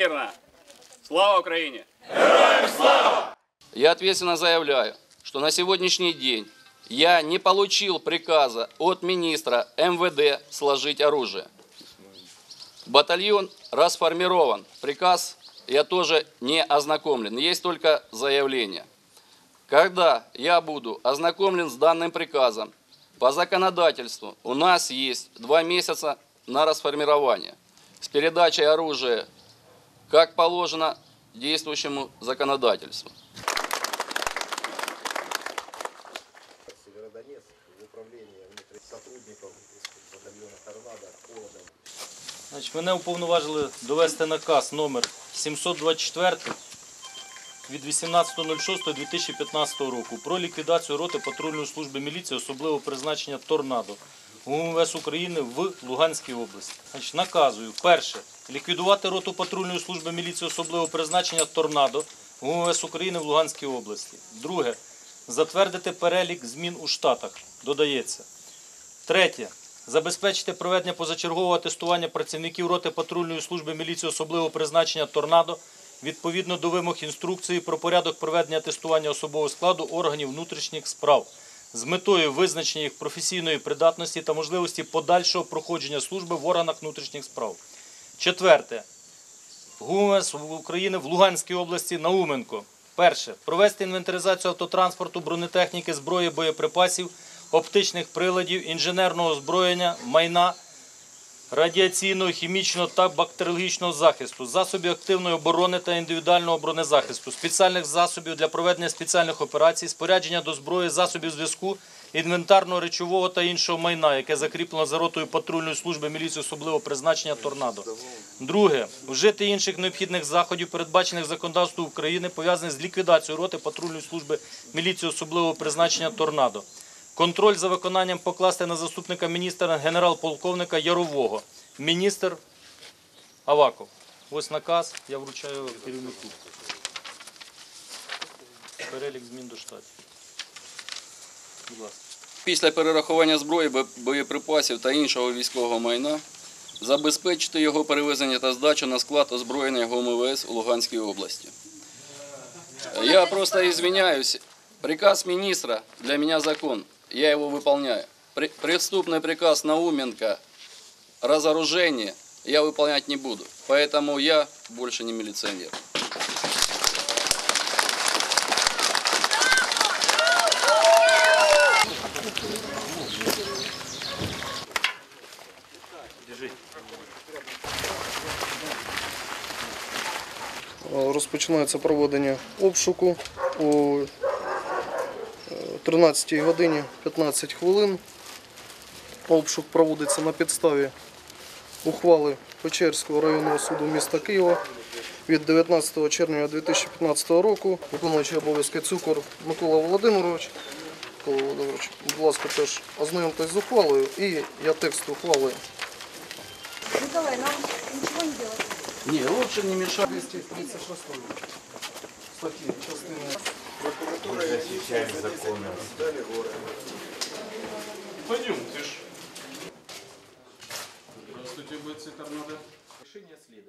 Мирно. Слава Украине! Я ответственно заявляю, что на сегодняшний день я не получил приказа от министра МВД сложить оружие. Батальон расформирован. Приказ я тоже не ознакомлен. Есть только заявление. Когда я буду ознакомлен с данным приказом, по законодательству у нас есть два месяца на расформирование с передачей оружия, как положено действующему законодательству. Значить, мене уповноважили довести наказ номер 724 від 18.06.2015 року про ліквідацію роти патрульної служби міліції особливого призначення «Торнадо» УМВС України в Луганській області. Значить, наказую, перше, ліквідувати роту патрульної служби міліції особливого призначення «Торнадо» УМВС України в Луганській області. Друге, затвердити перелік змін у штатах, додається. Третє. Забезпечити проведення позачергового тестування працівників роти патрульної служби міліції особливого призначення «Торнадо» відповідно до вимог інструкції про порядок проведення тестування особового складу органів внутрішніх справ з метою визначення їх професійної придатності та можливості подальшого проходження служби в органах внутрішніх справ. Четверте. ГУМС України в Луганській області Науменко. Перше. Провести інвентаризацію автотранспорту, бронетехніки, зброї, боєприпасів, оптичних приладів, інженерного озброєння, майна, радіаційного, хімічного та бактеріологічного захисту, засобів активної оборони та індивідуального бронезахисту, спеціальних засобів для проведення спеціальних операцій, спорядження до зброї, засобів зв'язку, інвентарного речового та іншого майна, яке закріплено за ротою патрульної служби міліції особливого призначення «Торнадо». Друге. Вжити інших необхідних заходів, передбачених законодавством України, пов'язаних з ліквідацією роти патрульної служби міліції особливого призначення «Торнадо». Контроль за виконанням покласти на заступника міністра генерал-полковника Ярового. Міністр Аваков. Ось наказ, я вручаю керівнику. Перелік змін до штатів. Після перерахування зброї, боєприпасів та іншого військового майна забезпечити його перевезення та здачу на склад озброєння ГУМВС у Луганській області. Я просто извиняюсь. Приказ министра для меня закон. Я его выполняю. Преступный приказ Науменко разоружение я выполнять не буду. Поэтому я больше не милиционер. Е, Розпочинається проведення обшуку е, 13 годині 15 хвилин. Обшук проводиться на підставі ухвали Печерського районного суду міста Києва від 19 червня 2015 року. Виконуючий обов'язки цукор Микола Володимирович. Микола Володимирович, будь ласка, теж ознайомтесь з ухвалою і я текст ухвали Николай, нам ничего не делать. Не, лучше не мешать. 236 статті горы. Пойдем, ты ж. Здравствуйте, бойцы Торнадо.